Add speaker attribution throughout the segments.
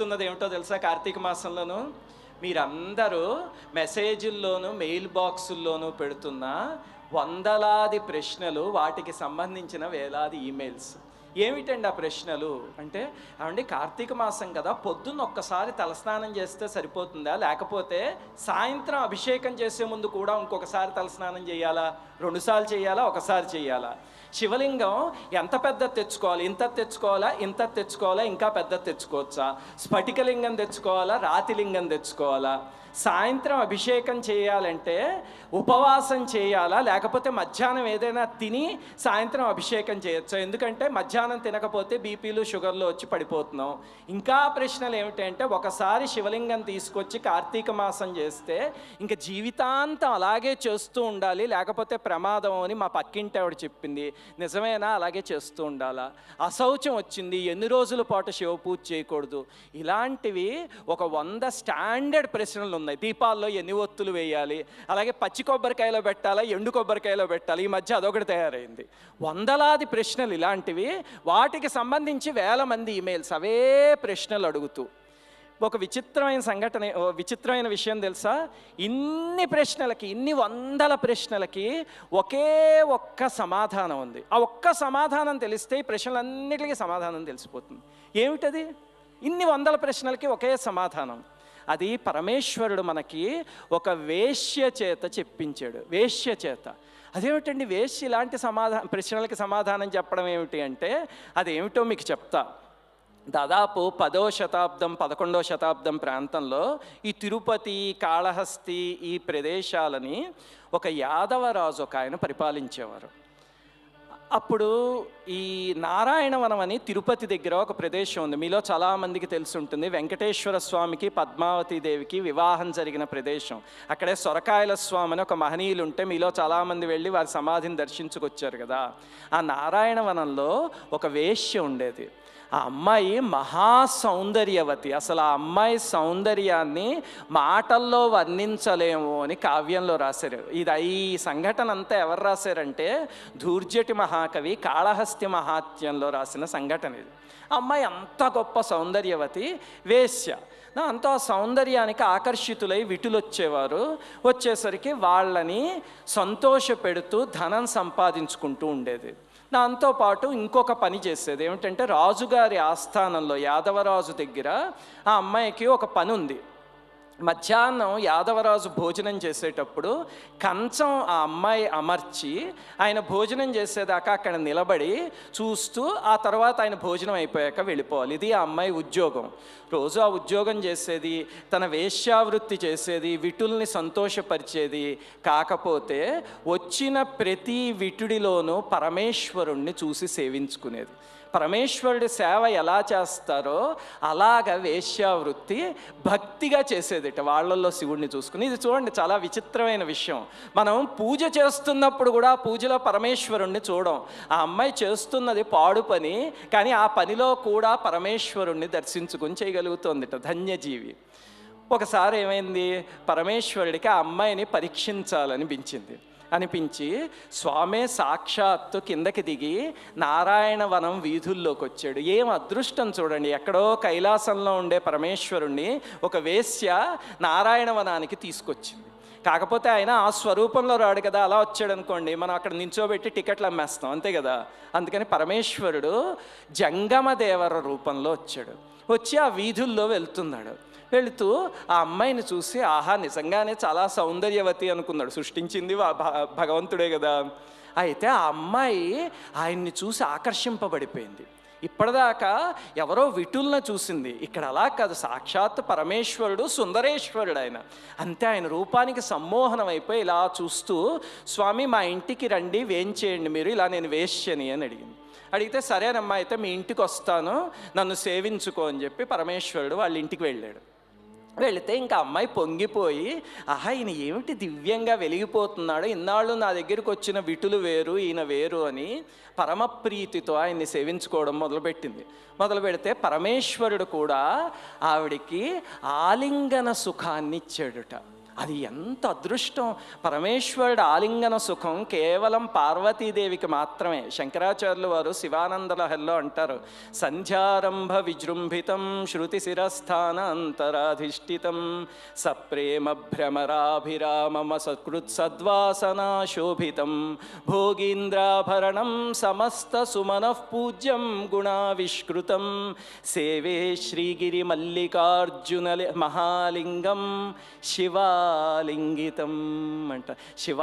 Speaker 1: తెలుస్తున్నది ఏమిటో తెలుసా కార్తీక మాసంలోను? మీరందరూ మెసేజ్ల్లోనూ మెయిల్ బాక్సుల్లోనూ పెడుతున్న వందలాది ప్రశ్నలు వాటికి సంబంధించిన వేలాది ఈమెయిల్స్. ఏమిటండి ఆ ప్రశ్నలు? అంటే అవండి కార్తీక మాసం కదా పొద్దున్న ఒక్కసారి తలస్నానం చేస్తే సరిపోతుందా? లేకపోతే సాయంత్రం అభిషేకం చేసే ముందు కూడా ఇంకొకసారి తలస్నానం చేయాలా? రెండుసార్లు చేయాలా? ఒకసారి చేయాలా? శివలింగం ఎంత పెద్ద తెచ్చుకోవాలి? ఇంత తెచ్చుకోవాలా? ఇంత తెచ్చుకోవాలా? ఇంకా పెద్ద తెచ్చుకోవచ్చా? స్ఫటికలింగం తెచ్చుకోవాలా? రాతిలింగం తెచ్చుకోవాలా? సాయంత్రం అభిషేకం చేయాలంటే ఉపవాసం చేయాలా? లేకపోతే మధ్యాహ్నం ఏదైనా తిని సాయంత్రం అభిషేకం చేయొచ్చు? ఎందుకంటే మధ్యాహ్నం తినకపోతే బీపీలు షుగర్లు వచ్చి పడిపోతున్నాం. ఇంకా ప్రశ్నలు ఏమిటంటే ఒకసారి శివలింగం తీసుకొచ్చి కార్తీక మాసం చేస్తే ఇంకా జీవితాంతం అలాగే చేస్తూ ఉండాలి. లేకపోతే ప్రమాదం అని మా పక్కింటి ఆవిడ చెప్పింది. నిజమేనా? అలాగే చేస్తూ ఉండాలా? అశౌచం వచ్చింది ఎన్ని రోజుల పాటు శివ పూజ చేయకూడదు? ఇలాంటివి ఒక వంద స్టాండర్డ్ ప్రశ్నలు ఉన్నాయి. దీపాల్లో ఎన్ని ఒత్తులు వేయాలి? అలాగే పచ్చి కొబ్బరికాయలో పెట్టాలా? ఎండు కొబ్బరికాయలో పెట్టాలి? ఈ మధ్య అదొకటి తయారైంది. వందలాది ప్రశ్నలు ఇలాంటివి. వాటికి సంబంధించి వేల మంది ఈమెయిల్స్ అవే ప్రశ్నలు అడుగుతూ ఒక విచిత్రమైన సంఘటన విచిత్రమైన విషయం తెలుసా? ఇన్ని ప్రశ్నలకి ఇన్ని వందల ప్రశ్నలకి ఒకే ఒక్క సమాధానం ఉంది. ఆ ఒక్క సమాధానం తెలిస్తే ఈ ప్రశ్నలన్నిటికీ సమాధానం తెలిసిపోతుంది. ఏమిటది? ఇన్ని వందల ప్రశ్నలకి ఒకే సమాధానం. అది పరమేశ్వరుడు మనకి ఒక వేశ్య చేత చెప్పించాడు. వేశ్య చేత. అదేమిటండి? వేశ్య ఇలాంటి సమాధానం ప్రశ్నలకి సమాధానం చెప్పడం ఏమిటి అంటే అదేమిటో మీకు చెప్తా. దాదాపు పదో శతాబ్దం పదకొండో శతాబ్దం ప్రాంతంలో ఈ తిరుపతి కాళహస్తి ఈ ప్రదేశాలని ఒక యాదవరాజు ఒక ఆయన పరిపాలించేవారు. అప్పుడు ఈ నారాయణవనం అని తిరుపతి దగ్గర ఒక ప్రదేశం ఉంది. మీలో చాలామందికి తెలిసి ఉంటుంది. వెంకటేశ్వర స్వామికి పద్మావతి దేవికి వివాహం జరిగిన ప్రదేశం. అక్కడే సొరకాయల స్వామి అని ఒక మహనీయులు ఉంటే మీలో చాలామంది వెళ్ళి వారి సమాధిని దర్శించుకొచ్చారు కదా. ఆ నారాయణవనంలో ఒక వేష్య ఉండేది. ఆ అమ్మాయి మహా సౌందర్యవతి. అసలు ఆ అమ్మాయి సౌందర్యాన్ని మాటల్లో వర్ణించలేము అని కావ్యంలో రాశారు. ఇది ఈ సంఘటన అంతా ఎవరు రాశారంటే ధూర్జటి మహాకవి కాళహస్తి మహాత్యంలో రాసిన సంఘటన ఇది. అమ్మాయి అంత గొప్ప సౌందర్యవతి వేశ్య. నా అంత సౌందర్యానికి ఆకర్షితులై విటులొచ్చేవారు. వచ్చేసరికి వాళ్ళని సంతోషపెడుతూ ధనం సంపాదించుకుంటూ ఉండేది. దాంతోపాటు ఇంకొక పని చేసేది. ఏమిటంటే రాజుగారి ఆస్థానంలో యాదవరాజు దగ్గర ఆ అమ్మాయికి ఒక పని ఉంది మధ్యాహ్నం యాదవరాజు భోజనం చేసేటప్పుడు కంచం ఆ అమ్మాయి అమర్చి ఆయన భోజనం చేసేదాకా అక్కడ నిలబడి చూస్తూ ఆ తర్వాత ఆయన భోజనం అయిపోయాక వెళ్ళిపోవాలి. ఇది ఆ అమ్మాయి ఉద్యోగం. రోజు ఆ ఉద్యోగం చేసేది తన వేశ్యావృత్తి చేసేది విటుల్ని సంతోషపరిచేది కాకపోతే వచ్చిన ప్రతి విటుడిలోనూ పరమేశ్వరుణ్ణి చూసి సేవించుకునేది. పరమేశ్వరుడి సేవ ఎలా చేస్తారో అలాగ వేశ్యావృత్తి భక్తిగా చేసేదిట. వాళ్ళల్లో శివుడిని చూసుకుని. ఇది చూడండి చాలా విచిత్రమైన విషయం. మనం పూజ చేస్తున్నప్పుడు కూడా పూజలో పరమేశ్వరుణ్ణి చూడం. ఆ అమ్మాయి చేస్తున్నది పాడు పని కానీ ఆ పనిలో కూడా పరమేశ్వరుణ్ణి దర్శించుకుని చేయగలుగుతోందిట ధన్యజీవి. ఒకసారి ఏమైంది? పరమేశ్వరుడికి ఆ అమ్మాయిని పరీక్షించాలనిపించింది అనిపించి స్వామే సాక్షాత్తు కిందకి దిగి నారాయణవనం వీధుల్లోకి వచ్చాడు ఏం అదృష్టం చూడండి. ఎక్కడో కైలాసంలో ఉండే పరమేశ్వరుణ్ణి ఒక వేశ్య నారాయణవనానికి తీసుకొచ్చింది. కాకపోతే ఆయన ఆ స్వరూపంలో రాడు కదా అలా వచ్చాడు అనుకోండి మనం అక్కడ నించోబెట్టి టికెట్లు అమ్మేస్తాం అంతే కదా? అందుకని పరమేశ్వరుడు జంగమదేవర రూపంలో వచ్చాడు. వచ్చి ఆ వీధుల్లో వెళ్తున్నాడు. వెళుతూ ఆ అమ్మాయిని చూసి ఆహా నిజంగానే చాలా సౌందర్యవతి అనుకున్నాడు. సృష్టించింది భగవంతుడే కదా. అయితే ఆ అమ్మాయి ఆయన్ని చూసి ఆకర్షింపబడిపోయింది. ఇప్పటిదాకా ఎవరో విటుల్న చూసింది. ఇక్కడ అలా కాదు సాక్షాత్ పరమేశ్వరుడు సుందరేశ్వరుడు ఆయన. అంతే ఆయన రూపానికి సమ్మోహనం అయిపోయి ఇలా చూస్తూ స్వామి మా ఇంటికి రండి వేంచేయండి మీరు ఇలా నేను వేశ్యని అని అడిగింది. అడిగితే సరేనమ్మా అయితే మీ ఇంటికి వస్తాను నన్ను సేవించుకో అని చెప్పి పరమేశ్వరుడు వాళ్ళ ఇంటికి వెళ్ళాడు. వెళితే ఇంకా అమ్మాయి పొంగిపోయి ఆహా ఈయన ఏమిటి దివ్యంగా వెలిగిపోతున్నాడు? ఇన్నాళ్ళు నా దగ్గరికి వచ్చిన విటులు వేరు ఈయన వేరు అని పరమప్రీతితో ఆయన్ని సేవించుకోవడం మొదలుపెట్టింది. మొదలు పెడితే పరమేశ్వరుడు కూడా ఆవిడికి ఆలింగన సుఖాన్ని ఇచ్చాడుట అది ఎంత అదృష్టం. పరమేశ్వరుడు ఆలింగన సుఖం కేవలం పార్వతీదేవికి మాత్రమే. శంకరాచార్యులు వారు శివానంద లహరిలో అంటారు సంధ్యారంభ విజృంభితం శృతి శిరస్థాన అంతరాధిష్ఠితం సప్రేమ భ్రమరాభిరామమ సకృత్ సద్వాసనా శోభితం. భోగీంద్రాభరణం సమస్త సుమనః పూజ్యం గుణావిష్కృతం. సేవే శ్రీగిరి మల్లికార్జున మహాలింగం శివా శివాలింగితం అంట. శివ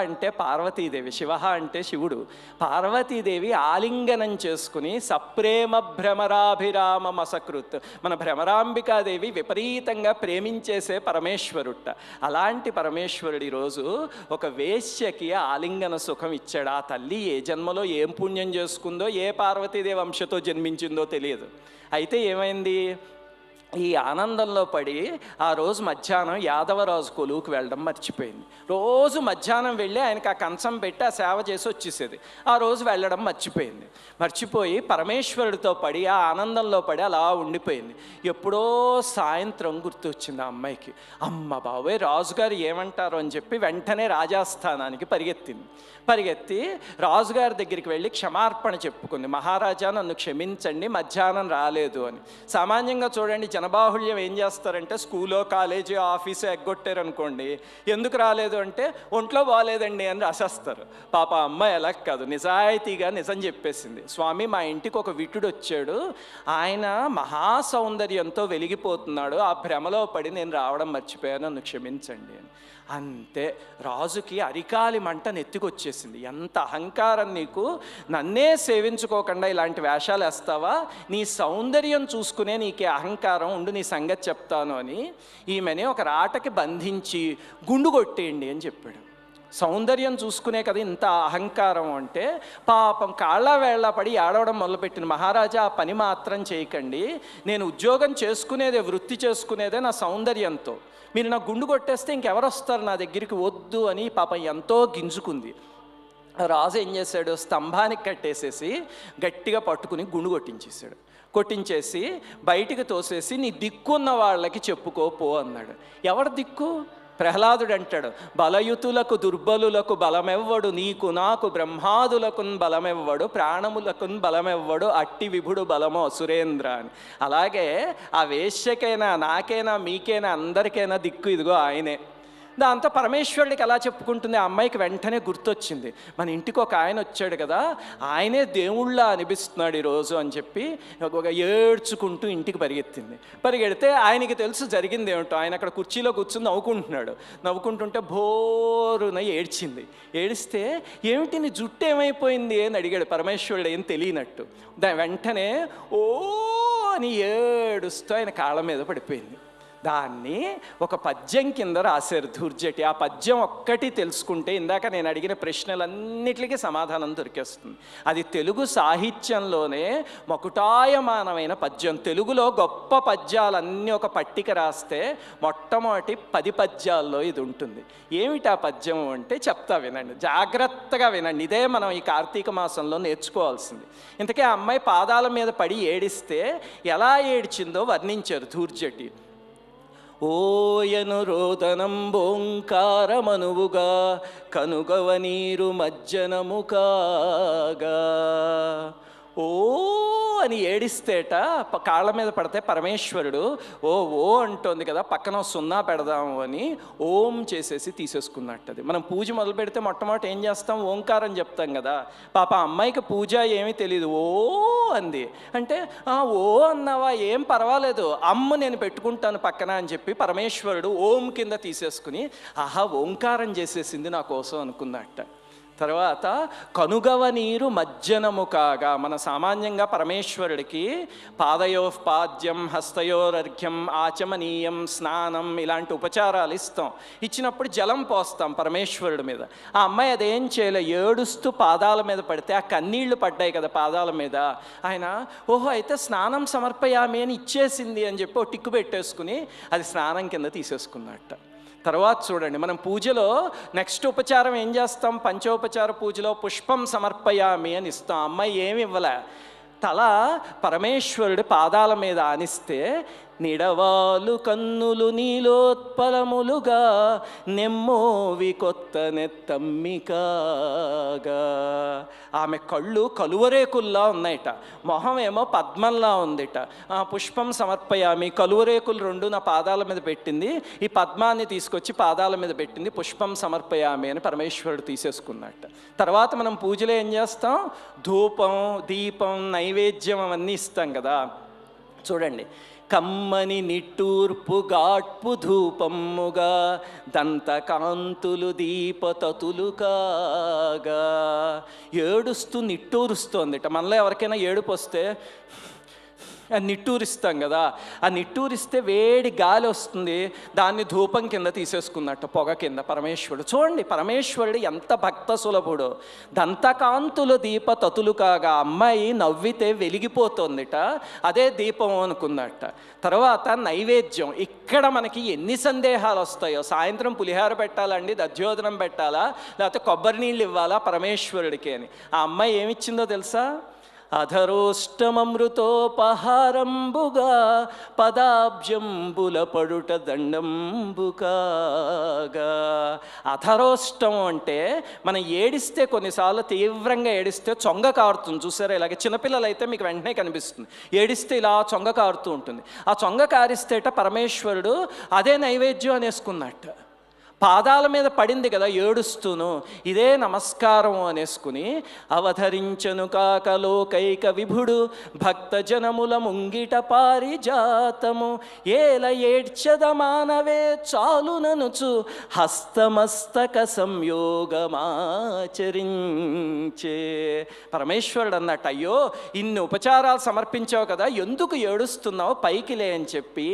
Speaker 1: అంటే పార్వతీదేవి శివ అంటే శివుడు. పార్వతీదేవి ఆలింగనం చేసుకుని సప్రేమ భ్రమరాభిరామ మసకృత్ మన భ్రమరాంబికాదేవి విపరీతంగా ప్రేమించేసే పరమేశ్వరుట అలాంటి పరమేశ్వరుడు ఈరోజు ఒక వేశ్యకి ఆలింగన సుఖం ఇచ్చాడు. ఆ తల్లి ఏ జన్మలో ఏం పుణ్యం చేసుకుందో ఏ పార్వతీదేవి వంశతో జన్మించిందో తెలియదు. అయితే ఏమైంది? ఈ ఆనందంలో పడి ఆ రోజు మధ్యాహ్నం యాదవరాజు కొలువుకు వెళ్ళడం మర్చిపోయింది. రోజు మధ్యాహ్నం వెళ్ళి ఆయనకి ఆ కంచం పెట్టి ఆ సేవ చేసి వచ్చేసేది. ఆ రోజు వెళ్ళడం మర్చిపోయింది. మర్చిపోయి పరమేశ్వరుడితో పడి ఆ ఆనందంలో పడి అలా ఉండిపోయింది. ఎప్పుడో సాయంత్రం గుర్తొచ్చింది ఆ అమ్మాయికి. అమ్మ బాబోయ్ రాజుగారు ఏమంటారు అని చెప్పి వెంటనే రాజాస్థానానికి పరిగెత్తింది. పరిగెత్తి రాజుగారి దగ్గరికి వెళ్ళి క్షమార్పణ చెప్పుకుంది. మహారాజా నన్ను క్షమించండి మధ్యాహ్నం రాలేదు అని. సామాన్యంగా చూడండి జనబాహుళ్యం ఏం చేస్తారంటే స్కూలో కాలేజీ ఆఫీసు ఎగ్గొట్టారు అనుకోండి ఎందుకు రాలేదు అంటే ఒంట్లో బాగాలేదండి అని రాసేస్తారు. పాప అమ్మాయి ఎలా కాదు. నిజాయితీగా నిజం చెప్పేసింది. స్వామి మా ఇంటికి ఒక విటుడు వచ్చాడు. ఆయన మహా సౌందర్యంతో వెలిగిపోతున్నాడు. ఆ భ్రమలో పడి నేను రావడం మర్చిపోయాను. నన్ను క్షమించండి అని. అంతే. రాజుకి అరికాలి మంట నెత్తికొచ్చేసింది. ఎంత అహంకారం నీకు? నన్నే సేవించుకోకుండా ఇలాంటి వేషాలు వేస్తావా నీ సౌందర్యం చూసుకునే నీకే అహంకారం ఉండు నీ సంగతి చెప్తాను అని ఈమెని ఒక రాటకి బంధించి గుండు కొట్టేయండి అని చెప్పాడు. సౌందర్యం చూసుకునే కదా ఇంత అహంకారం అంటే పాపం కాళ్ళ వేళ్ళ పడి ఏడవడం మొదలుపెట్టిన మహారాజా ఆ పని మాత్రం చేయకండి. నేను ఉద్యోగం చేసుకునేదే వృత్తి చేసుకునేదే నా సౌందర్యంతో. మీరు నా గుండు కొట్టేస్తే ఇంకెవరు వస్తారు నా దగ్గరికి? వద్దు అని పాపం ఎంతో గింజుకుంది. రాజు ఏం చేశాడు? స్తంభానికి కట్టేసేసి గట్టిగా పట్టుకుని గుండు కొట్టించేశాడు. కొట్టించేసి బయటికి తోసేసి నీ దిక్కున్న వాళ్ళకి చెప్పుకోపో అన్నాడు. ఎవరి దిక్కు? ప్రహ్లాదుడు అంటాడు బలయుతులకు దుర్బలులకు బలమెవ్వడు నీకు నాకు బ్రహ్మాదులకు బలమెవ్వడు ప్రాణములకు బలమెవ్వడు అట్టి విభుడు బలమో సురేంద్ర అని. అలాగే ఆ వేశ్యకైనా నాకైనా మీకైనా అందరికైనా దిక్కు ఇదిగో ఆయనే. దాంతో పరమేశ్వరుడికి ఎలా చెప్పుకుంటుంది? ఆ అమ్మాయికి వెంటనే గుర్తొచ్చింది. మన ఇంటికి ఒక ఆయన వచ్చాడు కదా ఆయనే దేవుళ్ళ అనిపిస్తున్నాడు ఈరోజు అని చెప్పి ఒక ఏడ్చుకుంటూ ఇంటికి పరిగెత్తింది. పరిగెడితే ఆయనకి తెలుసు జరిగింది ఏమిటో. ఆయన అక్కడ కుర్చీలో కూర్చుని నవ్వుకుంటున్నాడు. నవ్వుకుంటుంటే భోరున ఏడ్చింది. ఏడిస్తే ఏమిటి నీ జుట్టు ఏమైపోయింది? అని అడిగాడు పరమేశ్వరుడు ఏం తెలియనట్టు. దాని వెంటనే ఓ అని ఏడుస్తూ ఆయన కాళ్ళ మీద పడిపోయింది. దాన్ని ఒక పద్యం కింద రాశారు ధూర్జటి. ఆ పద్యం ఒక్కటి తెలుసుకుంటే ఇందాక నేను అడిగిన ప్రశ్నలన్నిటికీ సమాధానం దొరికేస్తుంది. అది తెలుగు సాహిత్యంలోనే మకుటాయమానమైన పద్యం. తెలుగులో గొప్ప పద్యాలన్నీ ఒక పట్టిక రాస్తే మొట్టమొదటి పది పద్యాల్లో ఇది ఉంటుంది. ఏమిటి ఆ పద్యం అంటే చెప్తా వినండి. జాగ్రత్తగా వినండి. ఇదే మనం ఈ కార్తీక మాసంలో నేర్చుకోవాల్సింది. ఇంతకీ ఆ అమ్మాయి పాదాల మీద పడి ఏడిస్తే ఎలా ఏడ్చిందో వర్ణించారు ధూర్జటి. ఓయను రోదనంబోంకారమనువుగా కనుగవ నీరు మజ్జనము కాగా ఓ అని ఏడిస్తేట ప- కాళ్ళ మీద పడితే పరమేశ్వరుడు ఓ ఓ అంటోంది కదా పక్కన సున్నా పెడదాము అని ఓం చేసేసి తీసేసుకున్నట్టది అది. మనం పూజ మొదలు పెడితే మొట్టమొదటి ఏం చేస్తాం? ఓంకారం చెప్తాం కదా. పాప అమ్మాయికి పూజ ఏమీ తెలియదు ఓ అంది. అంటే "ఆ, ఓ అన్నావా? ఏం పర్వాలేదు. అమ్మ నేను పెట్టుకుంటాను పక్కన అని చెప్పి పరమేశ్వరుడు ఓం కింద తీసేసుకుని ఆహా ఓంకారం చేసేసింది నా కోసం అనుకున్నట్ట. తర్వాత కనుగవ నీరు మజ్జనము కాగా మన సామాన్యంగా పరమేశ్వరుడికి పాదయోపాద్యం హస్తయోరర్ఘ్యం ఆచమనీయం స్నానం ఇలాంటి ఉపచారాలు ఇస్తాం. ఇచ్చినప్పుడు జలం పోస్తాం పరమేశ్వరుడి మీద. ఆ అమ్మాయి అదేం చేయలే ఏడుస్తూ పాదాల మీద పడితే ఆ కన్నీళ్ళు పడ్డాయి కదా పాదాల మీద. ఆయన ఓహో అయితే స్నానం సమర్పయామి అని ఇచ్చేసింది అని చెప్పి ఓ టిక్కు పెట్టేసుకుని అది స్నానం కింద తీసేసుకున్నట్ట. తర్వాత చూడండి మనం పూజలో నెక్స్ట్ ఉపచారం ఏం చేస్తాం? పంచోపచార పూజలో పుష్పం సమర్పయామి అని ఇస్తాం. అమ్మాయి ఏమి ఇవ్వలే. తల పరమేశ్వరుడి పాదాల మీద ఆనిస్తే నిడవాలు కన్నులు నీలోత్పలములుగా నెమ్మోవి కొత్త నెత్తమ్మికాగా. ఆమె కళ్ళు కలువరేకుల్లా ఉన్నాయట మొహం ఏమో పద్మంలా ఉందిట. ఆ పుష్పం సమర్పయామి కలువరేకులు రెండు నా పాదాల మీద పెట్టింది ఈ పద్మాన్ని తీసుకొచ్చి పాదాల మీద పెట్టింది పుష్పం సమర్పయామి అని పరమేశ్వరుడు తీసేసుకున్నట్ట తర్వాత మనం పూజలో ఏం చేస్తాం? ధూపం దీపం నైవేద్యం అవన్నీ ఇస్తాం కదా. చూడండి కమ్మని నిట్టూర్పు గాట్పు ధూపమ్ముగా దంతకాంతులు దీపతతులు కాగా ఏడుస్తూ నిట్టూరుస్తోందిట. మనలో ఎవరికైనా ఏడుపు వస్తే నిట్టూరిస్తాం కదా. ఆ నిట్టూరిస్తే వేడి గాలి వస్తుంది. దాన్ని ధూపం కింద తీసేసుకున్నట్టు పొగ కింద పరమేశ్వరుడు. చూడండి పరమేశ్వరుడు ఎంత భక్త సులభుడు దంతకాంతులు దీప తతులు కాగా అమ్మాయి నవ్వితే వెలిగిపోతుందిట. అదే దీపం అనుకున్నట్ట. తర్వాత నైవేద్యం. ఇక్కడ మనకి ఎన్ని సందేహాలు వస్తాయో. సాయంత్రం పులిహార పెట్టాలండి దధ్యోదనం పెట్టాలా? లేకపోతే కొబ్బరి నీళ్ళు ఇవ్వాలా పరమేశ్వరుడికి అని. ఆ అమ్మాయి ఏమిచ్చిందో తెలుసా? అధరోష్టమృతోపహారంబుగా పదాబ్జంబుల పడుట దండంబుకాగా. అధరోష్టం అంటే మనం ఏడిస్తే కొన్నిసార్లు తీవ్రంగా ఏడిస్తే చొంగ కారుతుంది. చూసారా? ఇలాగే చిన్నపిల్లలు అయితే మీకు వెంటనే కనిపిస్తుంది. ఏడిస్తే ఇలా చొంగ కారుతూ ఉంటుంది. ఆ చొంగ కారిస్తేట పరమేశ్వరుడు అదే నైవేద్యం అనేసుకున్నట్టు. పాదాల మీద పడింది కదా ఏడుస్తూను ఇదే నమస్కారం అనేసుకుని అవధరించను కాక లోకైక విభుడు భక్త జనముల ముంగిట పారిజాతము ఏల ఏడ్చద మానవే చాలుననుచు హస్తమస్తక సంయోగమాచరించే. పరమేశ్వరుడు అన్నట్టు అయ్యో ఇన్ని ఉపచారాలు సమర్పించావు కదా ఎందుకు ఏడుస్తున్నావు పైకి లే అని చెప్పి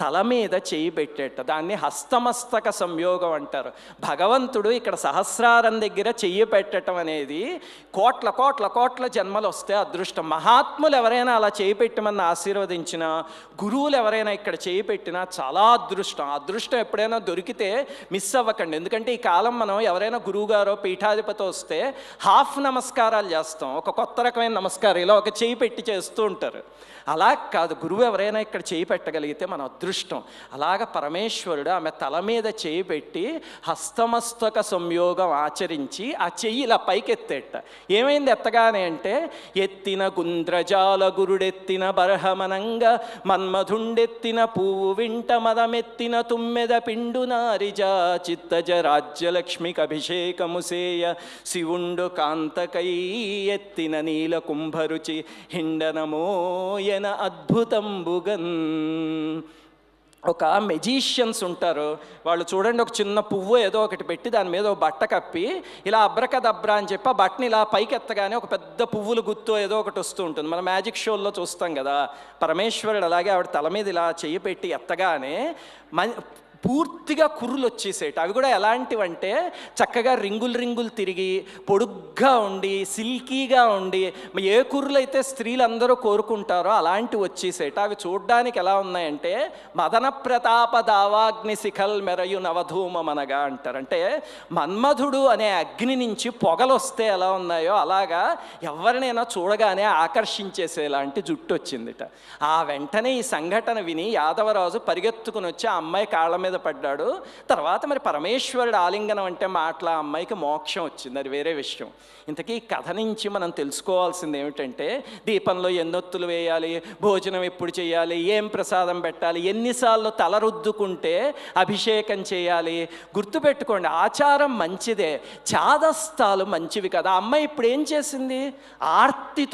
Speaker 1: తల మీద చేయి పెట్టేట దాన్ని హస్తమస్తక సంయోగం అంటారు. భగవంతుడు ఇక్కడ సహస్రారం దగ్గర చెయ్యి పెట్టడం అనేది కోట్ల కోట్ల కోట్ల జన్మలు వస్తే అదృష్టం. మహాత్ములు ఎవరైనా అలా చేయి పెట్టమని ఆశీర్వదించినా గురువులు ఎవరైనా ఇక్కడ చేయి పెట్టినా చాలా అదృష్టం. అదృష్టం ఎప్పుడైనా దొరికితే మిస్ అవ్వకండి. ఎందుకంటే ఈ కాలం మనం ఎవరైనా గురువుగారో పీఠాధిపతి వస్తే హాఫ్ నమస్కారాలు చేస్తాం. ఒక కొత్త రకమైన నమస్కారం. ఇలా ఒక చేయి పెట్టి చేస్తూ ఉంటారు. అలా కాదు. గురువు ఎవరైనా ఇక్కడ చేయి పెట్టగలిగితే మన అదృష్టం. అలాగ పరమేశ్వరుడు ఆమె తల మీద చేయి పెట్టి హస్తమస్తక సంయోగం ఆచరించి ఆ చెయ్యి ఇలా పైకెత్తేట. ఏమైంది ఎత్తగానే అంటే ఎత్తిన గుంద్రజాల గురుడెత్తిన బరహమనంగా మన్మధుండెత్తిన పువ్వు వింట మదమెత్తిన తుమ్మెద పిండు నారిజా చిత్తజ రాజ్యలక్ష్మికి అభిషేకము సేయ శివుండు కాంతకై ఎత్తిన నీల కుంభరుచి హిండనమోయన అద్భుతంబుగన్. ఒక మెజీషియన్స్ ఉంటారు. వాళ్ళు చూడండి ఒక చిన్న పువ్వు ఏదో ఒకటి పెట్టి దాని మీద ఒక బట్ట కప్పి ఇలా అబ్రకదబ్రా అని చెప్పి ఆ బట్టని ఇలా పైకి ఎత్తగానే ఒక పెద్ద పువ్వులు గుత్తు ఏదో ఒకటి వస్తూ ఉంటుంది. మనం మ్యాజిక్ షోల్లో చూస్తాం కదా పరమేశ్వరుడు అలాగే ఆవిడ తల మీద ఇలా చెయ్యి పెట్టి ఎత్తగానే మ పూర్తిగా కుర్రులు వచ్చేసేట అవి కూడా ఎలాంటివంటే చక్కగా రింగులు రింగులు తిరిగి పొడుగ్గా ఉండి సిల్కీగా ఉండి ఏ కుర్రులు అయితే స్త్రీలందరూ కోరుకుంటారో అలాంటివి వచ్చేసేట అవి చూడడానికి ఎలా ఉన్నాయంటే మదన ప్రతాప దావాగ్ని శిఖల్ మెరయు నవధూమమనగా అంటారు. అంటే మన్మధుడు అనే అగ్ని నుంచి పొగలు వస్తే ఎలా ఉన్నాయో అలాగా ఎవరినైనా చూడగానే ఆకర్షించేసేలాంటి జుట్టు వచ్చిందిట. ఆ వెంటనే ఈ సంఘటన విని యాదవరాజు పరిగెత్తుకుని వచ్చి ఆ అమ్మాయి కాళ్ళ మీద పడ్డాడు. తర్వాత మరి పరమేశ్వరుడు ఆలింగనం అంటే మాటల అమ్మాయికి మోక్షం వచ్చింది. అది వేరే విషయం. ఇంతకీ కథ నుంచి మనం తెలుసుకోవాల్సింది ఏమిటంటే దీపంలో ఎన్నొత్తులు వేయాలి భోజనం ఎప్పుడు చేయాలి ఏం ప్రసాదం పెట్టాలి ఎన్నిసార్లు తల రుద్దుకుంటే అభిషేకం చేయాలి. గుర్తుపెట్టుకోండి ఆచారం మంచిదే చాదస్తాలు మంచివి కదా. అమ్మాయి ఇప్పుడు ఏం చేసింది? ఆర్తితో